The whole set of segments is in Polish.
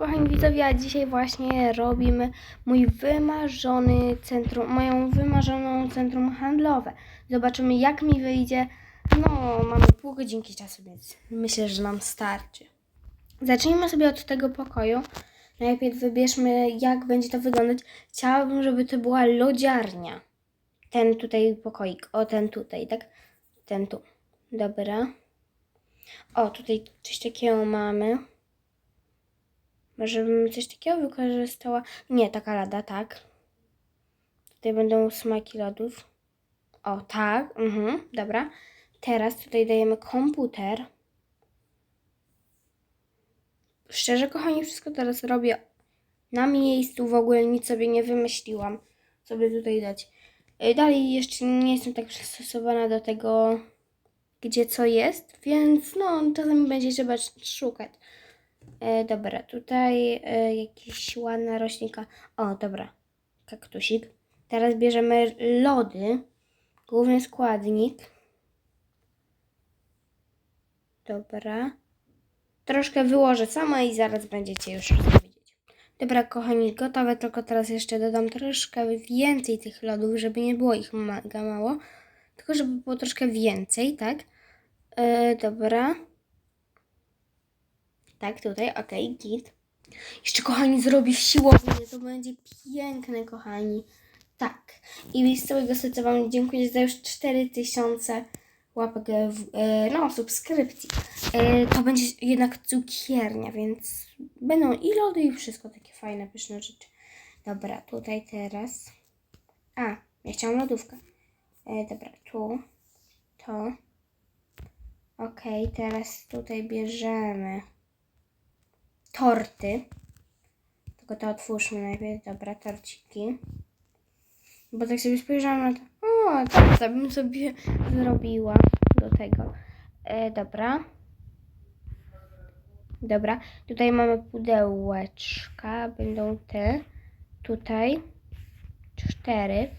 Kochani widzowie, a dzisiaj właśnie robimy mój wymarzony centrum, moją wymarzoną centrum handlowe. Zobaczymy jak mi wyjdzie. No, mamy pół godzinki czasu, więc myślę, że nam starczy. Zacznijmy sobie od tego pokoju. Najpierw wybierzmy jak będzie to wyglądać. Chciałabym, żeby to była lodziarnia. Ten tutaj pokoik, o ten tutaj, tak? Ten tu. Dobra. O, tutaj coś takiego mamy. Może bym coś takiego wykorzystała? Nie, taka lada, tak. Tutaj będą smaki lodów. O, tak, mhm, dobra. Teraz tutaj dajemy komputer. Szczerze, kochani, wszystko teraz robię na miejscu. W ogóle nic sobie nie wymyśliłam, co by tutaj dać. Dalej jeszcze nie jestem tak przystosowana do tego, gdzie co jest, więc no, czasami będzie trzeba szukać. E, dobra, tutaj e, jakiś ładna roślinka. O, dobra, kaktusik. Teraz bierzemy lody, główny składnik. Dobra. Troszkę wyłożę sama i zaraz będziecie już widzieć. Dobra, kochani, gotowe, tylko teraz jeszcze dodam troszkę więcej tych lodów, żeby nie było ich mega mało, tylko żeby było troszkę więcej, tak? E, dobra. Tak, tutaj, okej, git. Jeszcze, kochani, zrobię siłownię, to będzie piękne, kochani. Tak. I z całego serca Wam dziękuję za już 4000 łapek, w, e, no, subskrypcji. E, to będzie jednak cukiernia, więc będą i lody, i wszystko takie fajne, pyszne rzeczy. Dobra, tutaj teraz. A, ja chciałam lodówkę. E, dobra, tu, to. Okej, teraz tutaj bierzemy torty. Tylko to otwórzmy najpierw. Dobra, torciki. Bo tak sobie spojrzałam na to. O, tak to bym sobie zrobiła do tego. E, dobra. Dobra. Tutaj mamy pudełeczka. Będą te. Tutaj. Cztery.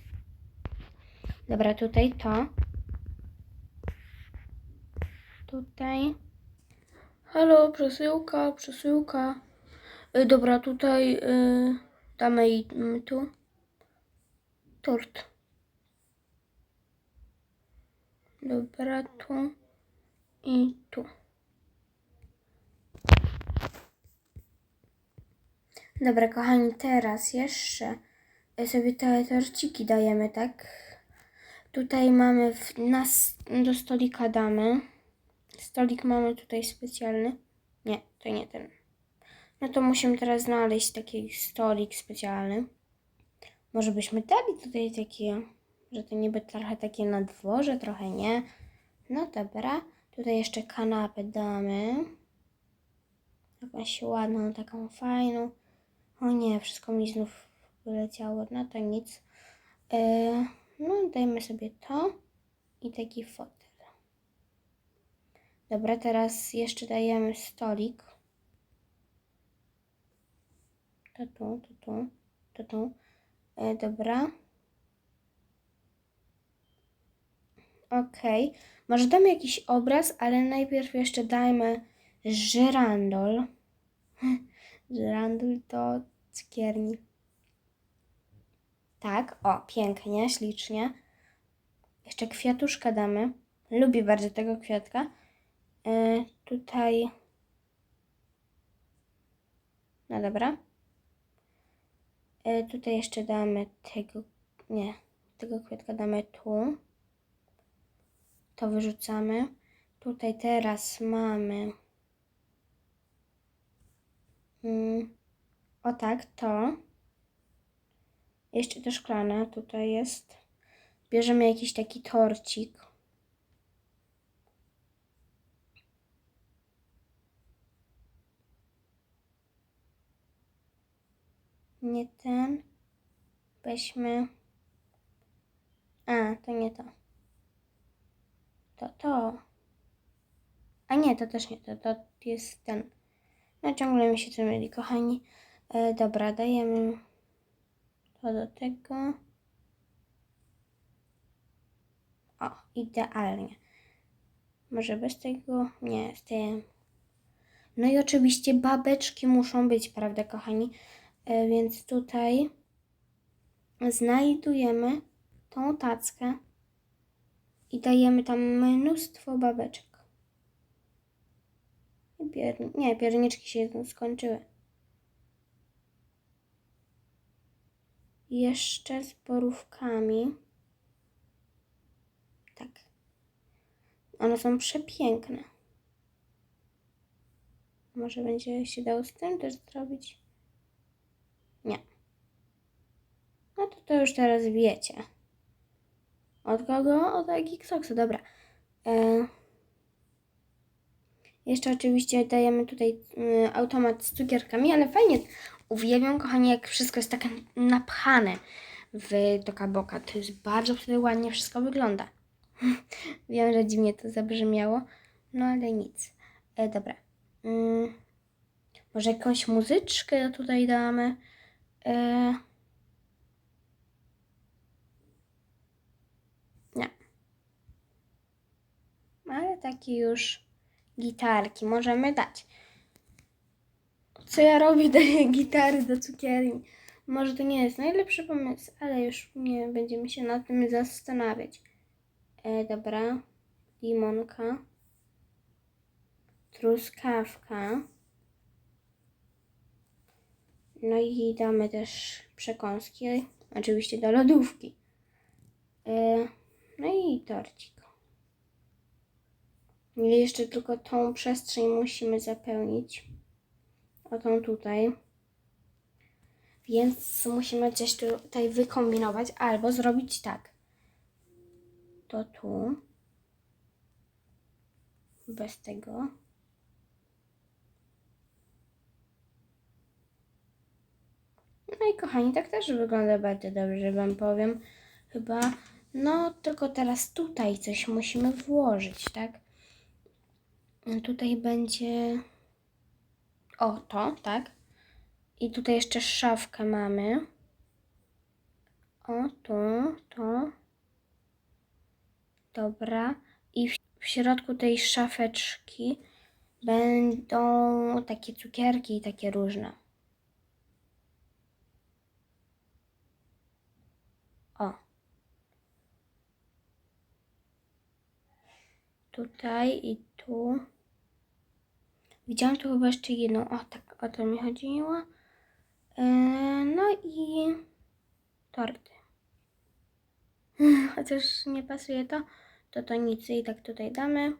Dobra, tutaj to. Tutaj. Halo, przesyłka, przesyłka. Y, dobra, tutaj y, damy i y, tu tort. Dobra, tu i tu. Dobra, kochani, teraz jeszcze y, sobie te torciki dajemy, tak? Tutaj mamy w, na, s- do stolika damy. Stolik mamy tutaj specjalny. Nie, to nie ten. No to musimy teraz znaleźć taki stolik specjalny. Może byśmy dali tutaj takie, że to niby trochę takie na dworze, trochę nie. No dobra. Tutaj jeszcze kanapę damy. Jakąś ładną, taką fajną. O nie, wszystko mi znów wyleciało. No to nic. Yy, no dajmy sobie to i taki fotel. Dobra, teraz jeszcze dajemy stolik. To tu, to tu, to tu. E, dobra. Okej. Może damy jakiś obraz, ale najpierw jeszcze dajmy żyrandol. żyrandol to cukierni. Tak, o, pięknie, ślicznie. Jeszcze kwiatuszka damy. Lubię bardzo tego kwiatka. E, tutaj. No dobra. E, tutaj jeszcze damy tego. Nie, tego kwiatka damy tu. To wyrzucamy. Tutaj teraz mamy. Mm, o tak, to. Jeszcze to szklane tutaj jest. Bierzemy jakiś taki torcik. Nie ten. Weźmy. A, to nie to. To to. A nie, to też nie to. To jest ten. No ciągle mi się to kochani. E, dobra, dajemy to do tego. O, idealnie. Może bez tego? Nie, z tym. No i oczywiście babeczki muszą być, prawda, kochani? E, więc tutaj znajdujemy tą tackę i dajemy tam mnóstwo babeczek. Pier... Nie, pierniczki się skończyły. Jeszcze z borówkami. Tak. One są przepiękne. Może będzie się dało z tym też zrobić? Nie. No to to już teraz wiecie. Od kogo? Od Xboxa, dobra. E... Jeszcze oczywiście dajemy tutaj y, automat z cukierkami, ale fajnie. Uwielbiam, kochani, jak wszystko jest takie napchane w Toka Boka. To jest bardzo wtedy ładnie wszystko wygląda. Wiem, że dziwnie to zabrzmiało, no ale nic. E, dobra. Mm, może jakąś muzyczkę tutaj damy. E, nie. Ale takie już gitarki możemy dać. Co ja robię? Daję gitary do cukierni. Może to nie jest najlepszy pomysł, ale już nie będziemy się nad tym zastanawiać. E, dobra. Limonka. Truskawka. No i damy też przekąski. Oczywiście do lodówki. E, no i torcik. I jeszcze tylko tą przestrzeń musimy zapełnić. O tą tutaj. Więc musimy coś tutaj wykombinować albo zrobić tak. To tu. Bez tego. No i kochani, tak też wygląda bardzo dobrze, wam powiem. Chyba, no tylko teraz tutaj coś musimy włożyć, tak? Tutaj będzie o to, tak? I tutaj jeszcze szafkę mamy. O, tu, to. Dobra. I w, w środku tej szafeczki będą takie cukierki i takie różne. O. Tutaj i tu. Widziałam tu chyba jeszcze jedną. O, tak, o to mi chodziło. Yy, no i torty. Chociaż nie pasuje to, to to nic i tak tutaj damy.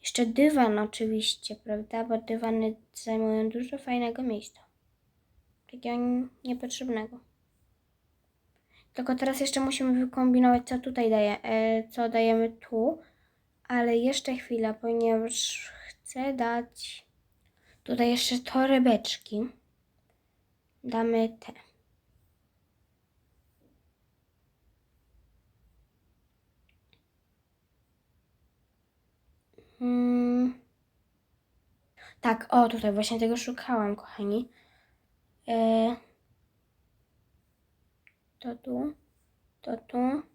Jeszcze dywan oczywiście, prawda? Bo dywany zajmują dużo fajnego miejsca. Takiego niepotrzebnego. Tylko teraz jeszcze musimy wykombinować, co tutaj daje, e, co dajemy tu. Ale jeszcze chwila, ponieważ chcę dać tutaj jeszcze torebeczki. Damy te. Hmm. Tak, o tutaj właśnie tego szukałam, kochani. E... To tu, to tu.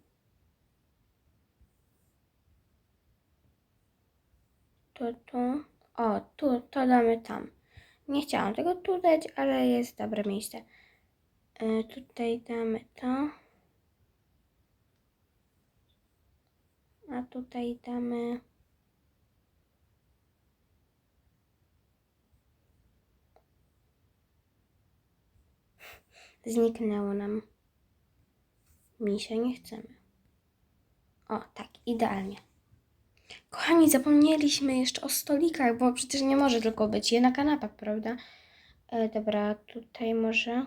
To tu. O, tu, to damy tam. Nie chciałam tego tu dać, ale jest dobre miejsce. E, tutaj damy to. A tutaj damy... Zniknęło nam. Mi się nie chcemy. O, tak, idealnie. Kochani, zapomnieliśmy jeszcze o stolikach, bo przecież nie może tylko być jedna kanapa, prawda? E, dobra, tutaj może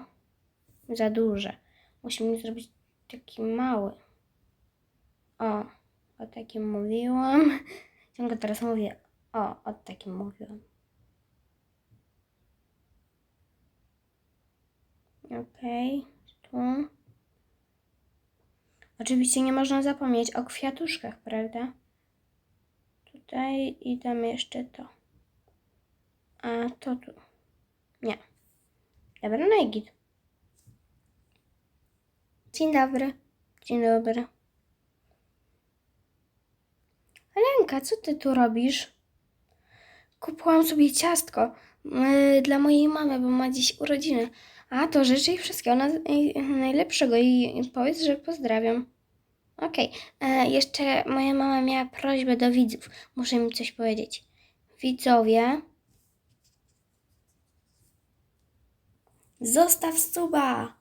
za duże. Musimy zrobić taki mały. O, o takim mówiłam. Ciągle teraz mówię. O, o takim mówiłam. Okej, okay, tu. Oczywiście nie można zapomnieć o kwiatuszkach, prawda? Tutaj i damy jeszcze to. A to tu. Nie. Dobra, no i git. Dzień dobry. Dzień dobry. Alenka, co ty tu robisz? kupiłam sobie ciastko y, dla mojej mamy, bo ma dziś urodziny. A to życzę jej wszystkiego naj- najlepszego i powiedz, że pozdrawiam. Okej, e, jeszcze moja mama miała prośbę do widzów. Muszę im coś powiedzieć. Widzowie, zostaw suba!